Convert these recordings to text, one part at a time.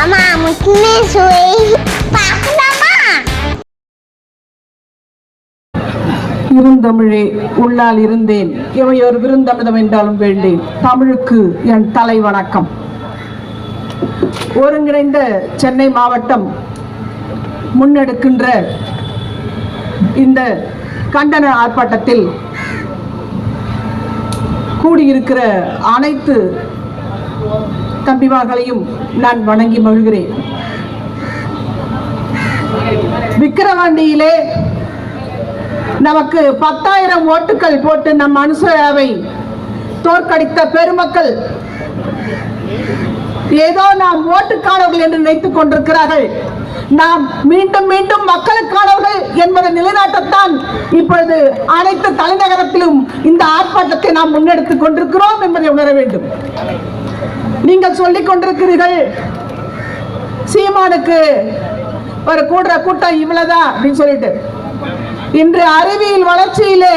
அம்மா முத்துமே சுவை பார்க்கலாமா இருந்தமிழே உள்ளால் இருந்தேன். இவையொரு விருந்தமிழம் என்றாலும் வேண்டேன். தமிழுக்கு என் தலை வணக்கம். ஒருங்கிணைந்த சென்னை மாவட்டம் முன்னெடுக்கின்ற இந்த கண்டன ஆர்ப்பாட்டத்தில் கூடியிருக்கிற அனைத்து தம்பிமார்களையும் நான் வணங்கி மகிழ்கிறேன். விக்கிரவாண்டியிலே நமக்கு பத்தாயிரம் ஓட்டுகள் போட்டு நம் அனுசராவை தோற்கடித்த பெருமக்கள் ஏதோ நாம் ஓட்டுக்கானவர்கள் என்று நினைத்துக் கொண்டிருக்கிறார்கள். நாம் மீண்டும் மீண்டும் மக்களுக்கானவர்கள் என்பதை நிலைநாட்டத்தான் இப்பொழுது அனைத்து தலைநகரத்திலும் இந்த ஆர்ப்பாட்டத்தை நாம் முன்னெடுத்துக் கொண்டிருக்கிறோம் என்பதை உணர வேண்டும். நீங்கள் சொல்லிக் கொண்டிருக்கிறீர்கள் சீமானுக்கு ஒரு கூடுற கூட்டம் இவ்வளவுதான் அப்படின்னு சொல்லிட்டு. இன்று அறிவியல் வளர்ச்சியிலே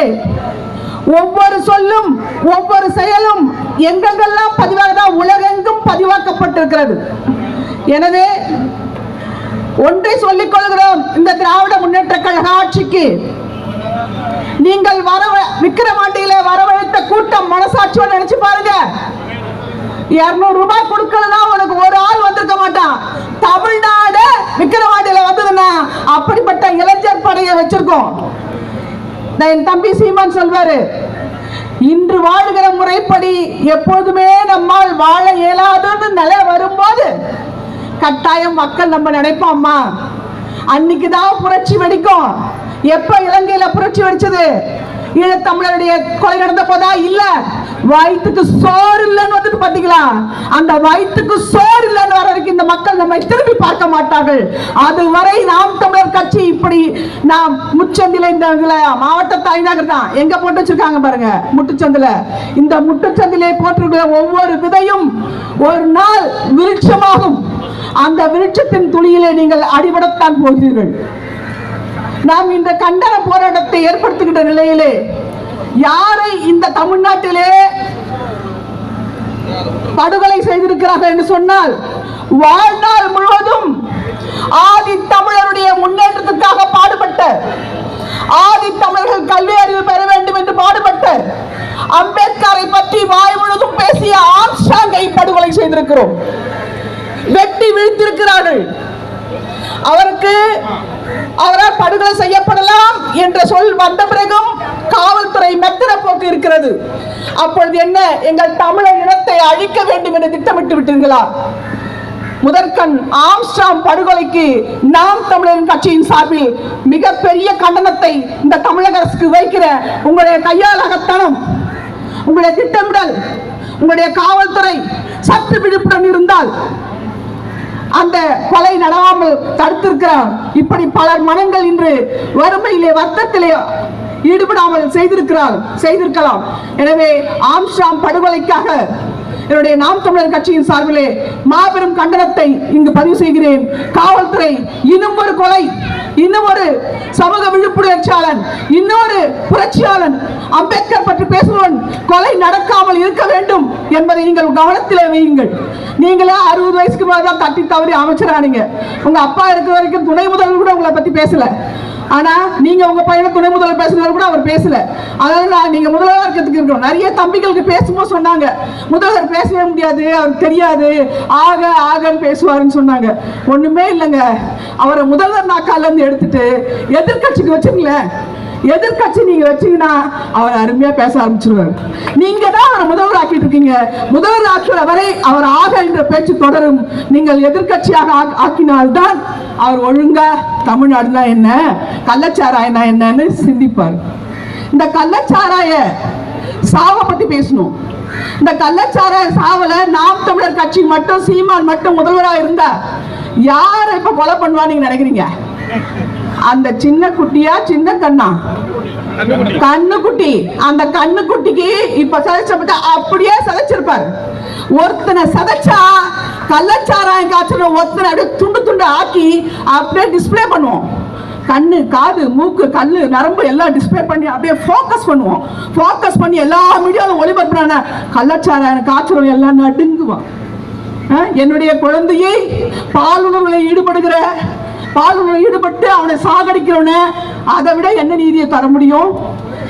ஒவ்வொரு சொல்லும் ஒவ்வொரு செயலும் எங்கெங்கெல்லாம் பதிவாக உலகெங்கும் பதிவாக்கப்பட்டிருக்கிறது. எனவே ஒன்றை சொல்லிக் கொள்கிறோம் இந்த திராவிட முன்னேற்ற கழக ஆட்சிக்கு. நீங்கள் வர விக்கிரவாண்டியில வரவழைத்த கூட்டம் மனசாட்சியோட நினைச்சு பாருங்க. இருநூறு ரூபாய் கொடுக்கலன்னா உனக்கு ஒரு ஆள் வந்திருக்க மாட்டான். தமிழ்நாடு விக்கிரவாண்டியில வந்ததுன்னா அப்படிப்பட்ட இளைஞர் படையை வச்சிருக்கோம். நான் என் தம்பி சீமான் சொல்வாரு இன்று வாழ்கிற முறைப்படி எப்போதுமே நம்மால் வாழ இயலாதுன்னு நிலை வரும்போது கட்டாயம் மக்கள் நம்ம நினைப்போம்மா அன்னைக்குதான் புரட்சி வெடிக்கும். எப்ப இலங்கையில புரட்சி வெடிச்சது? ஈழத்தமிழருடைய கொலை நடந்த போதா? இல்ல. வயிற்றுக்கு சோறு இல்லைன்னு வந்துட்டு பாத்தீங்களா? அந்த வயிற்றுக்கு சோறு இல்லைன்னு வர வரைக்கும் இந்த மக்கள் நம்மை திரும்பி பார்க்க மாட்டார்கள். அதுவரை நாம் தமிழர் கட்சி இப்படி நாம் முச்சந்தில இந்த மாவட்ட தலைநகர் தான். எங்க போட்டு வச்சிருக்காங்க பாருங்க முட்டுச்சந்தில. இந்த முட்டுச்சந்திலே போட்டிருக்கிற ஒவ்வொரு விதையும் ஒரு நாள் விருட்சமாகும். அந்த விருட்சத்தின் துளியிலே நீங்கள் அடிபடத்தான் போகிறீர்கள். நாம் இந்த கண்டன போராட்டத்தை ஏற்படுத்துகின்ற நிலையிலே யாரை இந்த தமிழ்நாட்டிலே படுகொலை செய்திருக்கிறார்கள் என்று சொன்னால் வாழ்நாள் முழுவதும் ஆதி தமிழருடைய முன்னேற்றத்துக்காக பாடுபட்ட ஆதி தமிழர்கள் கல்வி அறிவு பெற வேண்டும் என்று பாடுபட்ட அம்பேத்கரை பற்றி வாய் முழுவதும் பேசிய ஆம்ஸ்டாங்கை படுகொலை செய்திருக்கிறோம். வெட்டி வீழ்த்திருக்கிறார்கள் அவருக்கு அவரால் படுகொலை செய்யப்படலாம் என்ற சொல் வந்த பிறகும் காவல்துறை மெத்தன போக்கு இருக்கிறது. அப்பொழுது என்ன? எங்கள் தமிழர் இனத்தை அழிக்க வேண்டும் என்று திட்டமிட்டு விட்டீர்களா? முதற்கண் ஆம்ஸ்டாம் படுகொலைக்கு நாம் தமிழரின் கட்சியின் சார்பில் மிகப்பெரிய கண்டனத்தை இந்த தமிழக அரசுக்கு வைக்கிற உங்களுடைய கையாளகத்தனம் உங்களுடைய திட்டமிடல் உங்களுடைய காவல்துறை சற்று விழிப்புடன் இருந்தால் அந்த கொலை நடவாமல் தடுத்திருக்கிறார். இப்படி பலர் மனங்கள் இன்று வறுமையிலே வர்த்தத்திலே ஈடுபடாமல் செய்திருக்கிறார் செய்திருக்கலாம். எனவே ஆம்ஷாம் படுகொலைக்காக என்னுடைய நாம் தமிழர் கட்சியின் சார்பிலே மாபெரும் கண்டனத்தை இங்கு பதிவு செய்கிறேன். காவல்துறை இன்னும் ஒரு கொலை இன்னும் ஒரு சமூக விழிப்புணர்ச்சியாளன் இன்னொரு புரட்சியாளன் அம்பேத்கர் பற்றி பேசுபவன் கொலை நடக்காமல் இருக்க வேண்டும் என்பதை நீங்கள் கவனத்தில் வையுங்கள். நீங்களே அறுபது வயசுக்கு மேலே தான் தட்டி தவறி அமைச்சரானீங்க. உங்க அப்பா இருக்கிற வரைக்கும் துணை முதல்வர் கூட உங்களை பத்தி பேசல. ஆனா நீங்க உங்க பையனை துணை முதல்வர் பேசுனது கூட அவர் பேசல. அதாவது நான் நீங்க முதல்வராக இருக்கிறதுக்கு இருக்கணும் நிறைய தம்பிகளுக்கு பேசும்போது சொன்னாங்க. முதல்வர் பேசவே முடியாது அவருக்கு தெரியாது. ஆக ஆகன்னு பேசுவாருன்னு சொன்னாங்க. ஒண்ணுமே இல்லைங்க. அவரை முதல்வர் நாக்கால இருந்து எடுத்துட்டு எதிர்க்கட்சிக்கு வச்சுங்களேன். எதிர்க்கட்சி நீங்க வச்சீங்கன்னா அவர் அருமையா பேச ஆரம்பிச்சிருவார். நீங்க தான் அவரை முதல்வர் ஆக்கிட்டு இருக்கீங்க முதல்வர் ஆக்கிற வரை அவர் ஆக என்ற பேச்சு தொடரும். நீங்கள் எதிர்க்கட்சியாக ஆக்- ஆக்கினால்தான் அவர் ஒழுங்கா தமிழ்நாடுனா என்ன கள்ளச்சாராயனா என்னன்னு சிந்திப்பார். இந்த கள்ளச்சாராய சாவை பத்தி பேசணும். இந்த கள்ளச்சாராய சாவல நாம் தமிழர் கட்சி மட்டும் சீமான் மட்டும் முதல்வரா இருந்தா யாரை இப்ப கொலை பண்ணுவான்னு நீங்க நினைக்கிறீங்க? அந்த சின்ன குட்டியா சின்ன கண்ணா? கண்ணுக்குட்டி. அந்த கண்ணுக்குட்டிக்கு இப்ப சதைச்சப்பட்ட அப்படியே சதைச்சிருப்பாரு. ஒருத்தனை சதைச்சா கள்ளச்சாராயம் காய்ச்சல ஒருத்தனை அப்படியே துண்டு துண்டு ஆக்கி அப்படியே டிஸ்ப்ளே பண்ணுவோம். கண்ணு காது மூக்கு கண்ணு நரம்பு எல்லாம் டிஸ்பிளே பண்ணி அப்படியே ஃபோக்கஸ் பண்ணுவோம். ஃபோக்கஸ் பண்ணி எல்லா மீடியாவும் ஒளிபரப்புறான. கள்ளச்சாராயம் காய்ச்சல் எல்லாம் நடுங்குவான். என்னுடைய குழந்தையை பாலுணர்வில் ஈடுபடுகிற பாலுணர்வில் ஈடுபட்டு அவனை சாகடிக்கிறவன அதை விட என்ன நீதியை தர முடியும்?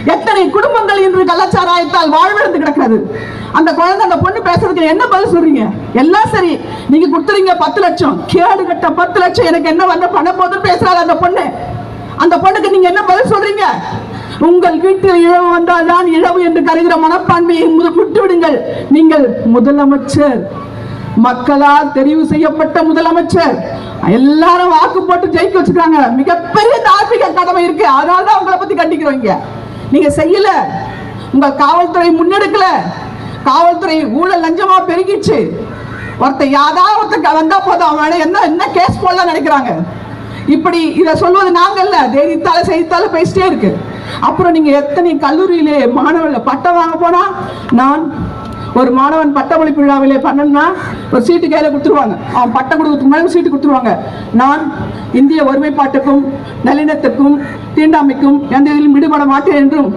எத்தனை குடும்பங்கள் இன்று கள்ளச்சாராயத்தால் வாழ்விழந்து கிடக்கிறது? அந்த குழந்தை அந்த பொண்ணு பேசுறதுக்கு என்ன பதில் சொல்றீங்க? எல்லாம் சரி நீங்க கொடுத்துறீங்க பத்து லட்சம். கேடு கட்ட பத்து லட்சம் எனக்கு என்ன வந்த பண்ண போதும் பேசுறாரு அந்த பொண்ணு. அந்த பொண்ணுக்கு நீங்க என்ன பதில் சொல்றீங்க? உங்கள் வீட்டில் இழவு வந்தால் தான் இழவு என்று கருகிற மனப்பான்மையை முத- விட்டுவிடுங்கள் நீங்கள் முதலமைச்சர். மக்களால் தெரிவு செய்யப்பட்ட முதலமைச்சர். எல்லாரும் வாக்கு போட்டு ஜெயிக்க வச்சிருக்காங்க மிகப்பெரிய தார்மீக கடமை இருக்கு. அதனால தான் உங்களை பத்தி கண்டிக்கிறோம் இங்க நீங்க செய்யல. உங்க காவல்துறை முன்னெடுக்கல. காவல்துறை ஊழல் லஞ்சமா பெருகிச்சு. ஒருத்தன் யாராவது ஒருத்தன் வந்தா போதும். அவன் என்ன என்ன கேஸ் போடலாம் நினைக்கிறாங்க. இப்படி இதை சொல்வது நாங்கள்ல தேதித்தால செய்தித்தால பேசிட்டே இருக்கு. அப்புறம் நீங்க எத்தனை கல்லூரியிலே மாணவர்கள் பட்டம் வாங்க போனா நான் ஒரு மாணவன் பட்டமளிப்பு விழாவிலே பண்ணனா ஒரு சீட்டு கையில கொடுத்துருவாங்க. அவன் பட்டம் கொடுக்கறதுக்கு முன்னாடி சீட்டு கொடுத்துருவாங்க. நான் இந்திய ஒருமைப்பாட்டுக்கும் நல்லிணத்துக்கும் தீண்டாமைக்கும் எந்த இதிலும் ஈடுபட மாட்டேன் என்றும்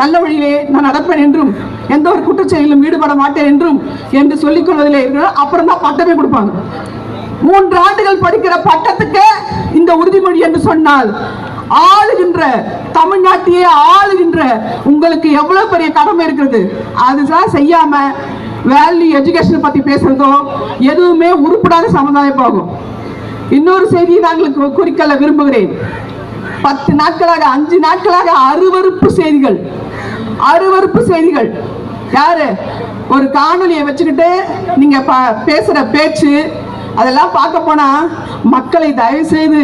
நல்ல வழியிலே நான் நடப்பேன் என்றும் எந்த ஒரு குற்றச்செயலிலும் ஈடுபட மாட்டேன் என்றும் என்று சொல்லிக் கொள்வதிலே இருக்கிறோம் அப்புறம் தான் பட்டமே கொடுப்பாங்க. மூன்று ஆண்டுகள் படிக்கிற பட்டத்துக்கு இந்த உறுதிமொழி என்று சொன்னால் ஆளுகின்ற தமிழ்நாட்டையே ஆளுகின்ற உங்களுக்கு எவ்வளவு பெரிய கடமை இருக்கிறது? அதுதான் செய்யாம வேல்யூ எஜுகேஷன் பத்தி பேசுறதோ எதுவுமே உருப்படாத சமுதாயம் போகும் இன்னொரு செய்தியை நாங்களுக்கு குறிக்கல விரும்புகிறேன். பத்து நாட்களாக அஞ்சு நாட்களாக அருவருப்பு செய்திகள். அருவருப்பு செய்திகள். யாரு? ஒரு காணொலியை வச்சுக்கிட்டு நீங்க பேசுற பேச்சு அதெல்லாம் பார்க்க போனா மக்களை தயவு செய்து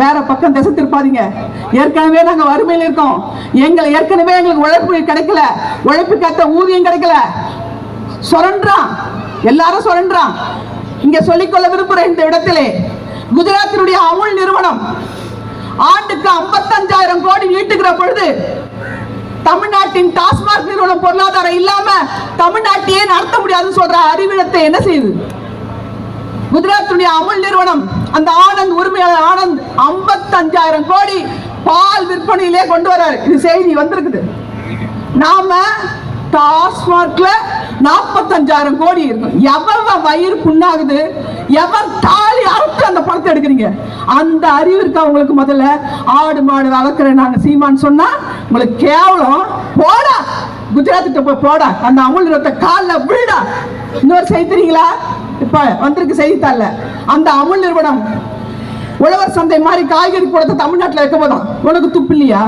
வேற பக்கம் திசை திருப்பாதீங்க. ஏற்கனவே நாங்கள் வறுமையில் இருக்கோம். எங்களை ஏற்கனவே எங்களுக்கு உழைப்பு கிடைக்கல. உழைப்புக்கேற்ற ஊதியம் கிடைக்கல. சுரண்டான் எல்லாரும் சுரண்டான் இங்க சொல்லிக்கொள்ள விரும்புகிறேன் இந்த இடத்திலே குஜராத்தினுடைய அமுல் நிறுவனம் ஆண்டுக்கு 55000 கோடி ஈட்டுகிற பொழுது தமிழ்நாட்டின் டாஸ்மாக் நிறுவனம் பொருளாதாரம் இல்லாம தமிழ்நாட்டையே நடத்த முடியாதுன்னு சொல்ற அறிவிடத்தை என்ன செய்யுது? குஜராத்துடைய அமுல் நிறுவனம். அந்த ஆனந்த் உரிமையாளர் ஆனந்த் 55000 கோடி பால் விற்பனையிலே கொண்டு வர்றாரு. இது செய்தி வந்திருக்குது. நாம டாஸ்மார்க்ல நாற்பத்தஞ்சாயிரம் கோடி இருக்கும். எவ்வளவு வயிறு புண்ணாகுது? எவர் தாலி அறுத்து அந்த பணத்தை எடுக்கிறீங்க? அந்த அறிவு இருக்கா உங்களுக்கு முதல்ல? ஆடு மாடு வளர்க்குறேன் நாங்க சீமான்னு சொன்னா உங்களுக்கு கேவலம். போடா. குஜராத்துக்கு போய் போடா. அந்த அமுல் நிறுவனத்தை காலில் விழுடா. இன்னொரு செய்தி தெரியுங்களா? இப்போ வந்திருக்கு செய்தித்தாள்ல. அந்த அமுல் நிறுவனம் உழவர் சந்தை மாதிரி காய்கறி கூடத்தை தமிழ்நாட்டில் இருக்க போதும் உனக்கு துப்பு இல்லையா?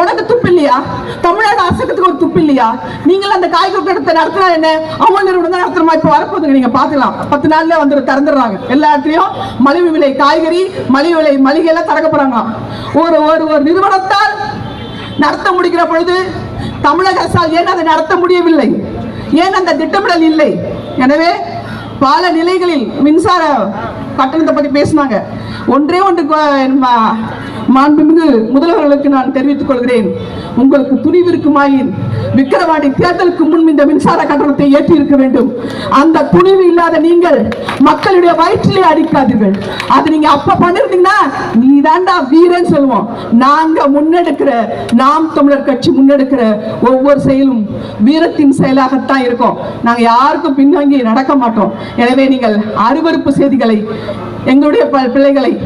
உனக்கு துப்பு இல்லையா? தமிழ்நாடு அரசுக்கு ஒரு துப்பு இல்லையா? நீங்களும் அந்த காய்கறி கூடத்தை நடத்தினா என்ன? அமுல் நிறுவனம் தான் நடத்துறமா இப்போ வரப்போதுங்க நீங்க பார்க்கலாம். பத்து நாள்ல வந்து திறந்துடுறாங்க. எல்லா மலிவு விலை காய்கறி மலிவு விலை மளிகை எல்லாம் திறக்க ஒரு ஒரு ஒரு நிறுவனத்தால் நடத்த முடிக்கிற பொழுது தமிழக அரசால் ஏன் அதை நடத்த முடியவில்லை? ஏன் அந்த திட்டமிடல் இல்லை? எனவே பல நிலைகளில் மின்சார கட்டணத்தை பத்தி பேசினாங்க. ஒன்றே ஒன்று மாண்புமிகு முதல்வர்களுக்கு நான் தெரிவித்துக் கொள்கிறேன். உங்களுக்கு துணிவு இருக்குமாயின் விக்கிரவாண்டி தேர்தலுக்கு முன் இந்த மின்சார கட்டணத்தை ஏற்றி இருக்க வேண்டும். அந்த துணிவு இல்லாத நீங்கள் மக்களுடைய வயிற்றிலே அடிக்காதீர்கள். அது நீங்க அப்ப பண்ணிருந்தீங்கன்னா நீ தாண்டா வீரன் சொல்லுவோம். நாங்க முன்னெடுக்கிற நாம் தமிழர் கட்சி முன்னெடுக்கிற ஒவ்வொரு செயலும் வீரத்தின் செயலாகத்தான் இருக்கும். நாங்க யாருக்கும் பின்வாங்கி நடக்க மாட்டோம். எனவே நீங்கள் அருவருப்பு செய்திகளை எங்களுடைய ப- பிள்ளைகளை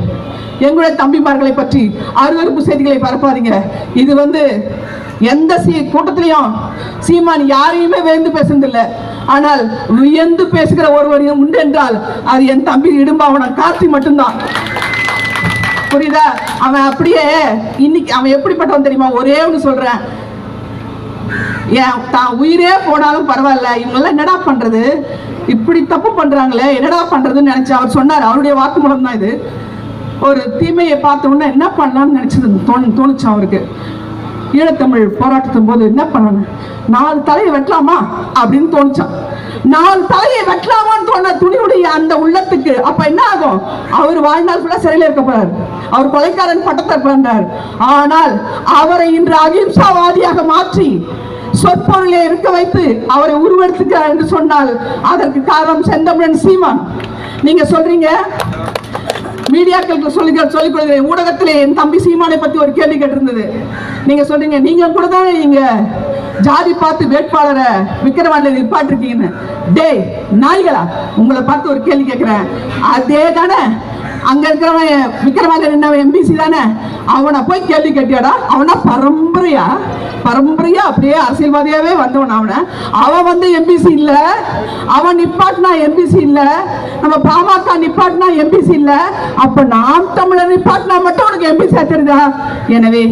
எங்களுடைய தம்பிமார்களை பற்றி அருவருப்பு செய்திகளை பரப்பாதீங்க. இது வந்து எந்த சீ கூட்டத்திலையும் சீமான் யாரையுமே வேந்து பேசுனதில்லை. ஆனால் வியந்து பேசுகிற ஒருவரையும் உண்டு என்றால் அது என் தம்பி இடும்பாவனம் கார்த்தி மட்டும்தான். புரியுதா? அவன் அப்படியே இன்னைக்கு அவன் எப்படிப்பட்டவன் தெரியுமா? ஒரே ஒன்று சொல்றேன். ஏன் தான் உயிரே போனாலும் பரவாயில்ல. இவங்கெல்லாம் என்னடா பண்றது? இப்படி தப்பு பண்றாங்களே என்னடா பண்றதுன்னு நினைச்சு அவர் சொன்னார். அவருடைய வாக்குமூலம் தான் இது. ஒரு தீமையை பார்த்த உடனே என்ன பண்ணலாம்னு நினைச்சது தோணு தோணுச்சு அவருக்கு. ஈழத்தமிழ் போராட்டத்தின் போது என்ன பண்ணணும்? நாலு தலையை வெட்டலாமா? அப்படின்னு தோணுச்சான் நாலு தலையை வெட்டலாமான்னு தோண துணிவுடைய அந்த உள்ளத்துக்கு அப்ப என்ன ஆகும்? அவர் வாழ்நாள் ஃபுல்லா சிறையில் இருக்க போறாரு. அவர் கொலைக்காரன் பட்டத்தை பிறந்தார். ஆனால் அவரை இன்று அகிம்சாவாதியாக மாற்றி சொற்பொருளை இருக்க வைத்து அவரை உருவெடுத்துக்கிறார் என்று சொன்னால் அதற்கு காரணம் செந்தமிழன் சீமான். நீங்க சொல்றீங்க? மீடியாக்களுக்கு சொல்லி சொல்லிக் கொள்கிறேன். ஊடகத்திலே என் தம்பி சீமானை பத்தி ஒரு கேள்வி கேட்டிருந்தது. நீங்க சொல்றீங்க நீங்க கூட தான் நீங்க ஜாதி பார்த்து வேட்பாளரை விக்கிரவாண்டில நிப்பாட்டிருக்கீங்கன்னு. டேய் நாய்களா? உங்களை பார்த்து ஒரு கேள்வி கேட்கிறேன். அதே தானே அங்க இருக்கிறவன் விக்ரமாதன் நின்னவன் எம்பிசி தானே? அவனை போய் கேள்வி கட்டியாடா? அவனா பரம்பரையா? பரம்பரையா அப்படியே அரசியல்வாதியாவே வந்தவன் அவனை. அவன் வந்து எம்பிசி இல்ல. அவன் நிப்பாட்டினா எம்பிசி இல்ல. நம்ம பாமக நிப்பாட்டினா எம்பிசி இல்ல. அப்ப நாம் தமிழர் நிப்பாட்டினா மட்டும் உனக்கு எம்பிசி தெரியுதா? எனவே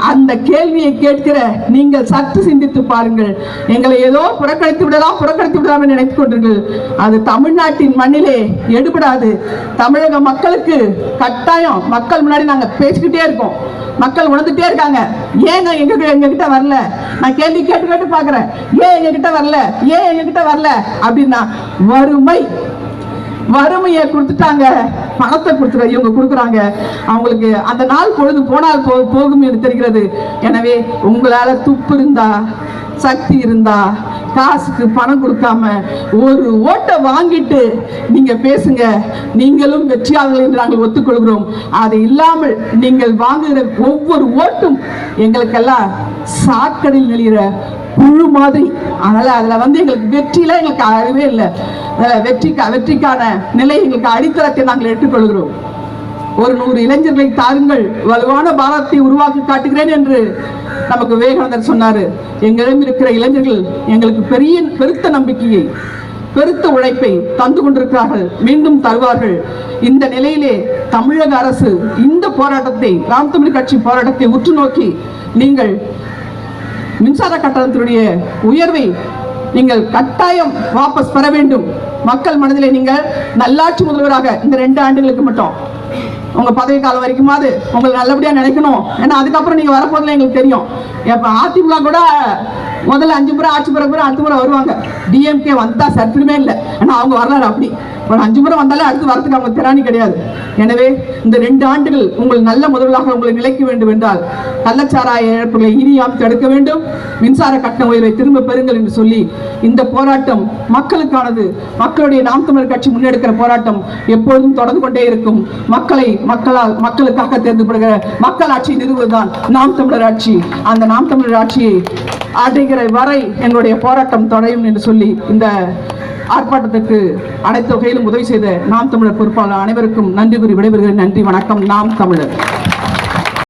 அந்த கேள்வியை கேட்கிற நீங்கள் சற்று சிந்தித்து பாருங்கள். எங்களை ஏதோ புறக்கணித்து விடலாம் புறக்கணித்து விடலாம் என்று நினைத்துக் கொண்டீர்கள் அது தமிழ்நாட்டின் மண்ணிலே எடுபடாது. தமிழக மக்களுக்கு கட்டாயம் மக்கள் முன்னாடி நாங்கள் பேசிக்கிட்டே இருக்கோம். மக்கள் உணர்ந்துட்டே இருக்காங்க. ஏங்க எங்க எங்ககிட்ட வரல? நான் கேள்வி கேட்டு கேட்டு பாக்குறேன் ஏன் எங்ககிட்ட வரல? ஏன் எங்ககிட்ட வரல? அப்படின்னா வறுமை வறுமையை கொடுத்துட்டாங்க. பணத்தை கொடுத்துற இவங்க கொடுக்குறாங்க. அவங்களுக்கு அந்த நாள் பொழுது போனால் போ போகும் என்று தெரிகிறது. எனவே உங்களால துப்பு இருந்தா சக்தி இருந்தா காசுக்கு பணம் கொடுக்காம ஒரு ஓட்டை வாங்கிட்டு நீங்க பேசுங்க. நீங்களும் வெற்றியாளர்கள் என்று நாங்கள் ஒத்துக்கொள்கிறோம். அது இல்லாமல் நீங்கள் வாங்குகிற ஒவ்வொரு ஓட்டும் எங்களுக்கெல்லாம் சாக்கடையில் நெளிகிற புழு மாதிரி. அதனால அதுல வந்து எங்களுக்கு வெற்றியில எங்களுக்கு அறிவே இல்லை. அஹ் வெற்றிக்கா வெற்றிக்கான நிலை எங்களுக்கு அடித்தளத்தை நாங்கள் எடுத்துக்கொள்கிறோம். ஒரு நூறு இளைஞர்களை தாருங்கள். வலுவான பாரதத்தை உருவாக்கி காட்டுகிறேன் என்று நமக்கு விவேகானந்தர் சொன்னாரு. எங்களிடம் இருக்கிற இளைஞர்கள் எங்களுக்கு பெரிய பெருத்த நம்பிக்கையை பெருத்த உழைப்பை தந்து கொண்டிருக்கிறார்கள். மீண்டும் தருவார்கள். இந்த நிலையிலே தமிழக அரசு இந்த போராட்டத்தை ராம் தமிழ் கட்சி போராட்டத்தை உற்று நோக்கி நீங்கள் மின்சார கட்டணத்தினுடைய உயர்வை நீங்கள் கட்டாயம் வாபஸ் பெற வேண்டும். மக்கள் மனதிலே நீங்கள் நல்லாட்சி முதல்வராக இந்த ரெண்டு ஆண்டுகளுக்கு மட்டும் உங்க பதவி காலம் வரைக்குமாவது உங்களை நல்லபடியா நினைக்கணும். ஏன்னா அதுக்கப்புறம் நீங்க வரப்போதில் எங்களுக்கு தெரியும். இப்ப அதிமுக கூட முதல்ல அஞ்சு முறை ஆட்சி பிறகு பிறகு அடுத்த முறை வருவாங்க டிஎம்கே வந்தா சத்துமே இல்லை. ஏன்னா அவங்க வரலாறு அப்படி. ஒரு அஞ்சு முறை வந்தாலே அடுத்து வரத்துக்கு அவங்க திராணி கிடையாது. எனவே இந்த ரெண்டு ஆண்டுகள் உங்கள் நல்ல முதல்வராக உங்களை நிலைக்க வேண்டும் என்றால் கள்ளச்சாராய இழப்புகளை இனியாம் தடுக்க வேண்டும். மின்சார கட்டண உயர்வை திரும்ப பெறுங்கள் என்று சொல்லி இந்த போராட்டம் மக்களுக்கானது. மக்களுடைய நாம் தமிழர் கட்சி முன்னெடுக்கிற போராட்டம் எப்பொழுதும் தொடர்ந்து கொண்டே இருக்கும். மக்களை மக்களால் மக்களுக்காக தேர்ந்தெடுக்கப்படுகிற மக்கள் ஆட்சி நிறுவுவதுதான் நாம் தமிழர் ஆட்சி. அந்த நாம் தமிழர் ஆட்சியை அடைகிற வரை எங்களுடைய போராட்டம் தொடரும் என்று சொல்லி இந்த ஆர்ப்பாட்டத்துக்கு அனைத்து வகையிலும் உதவி செய்த நாம் தமிழர் பொறுப்பாளர் அனைவருக்கும் நன்றி கூறி விடைபெறுகிறேன். நன்றி வணக்கம். நாம் தமிழர்.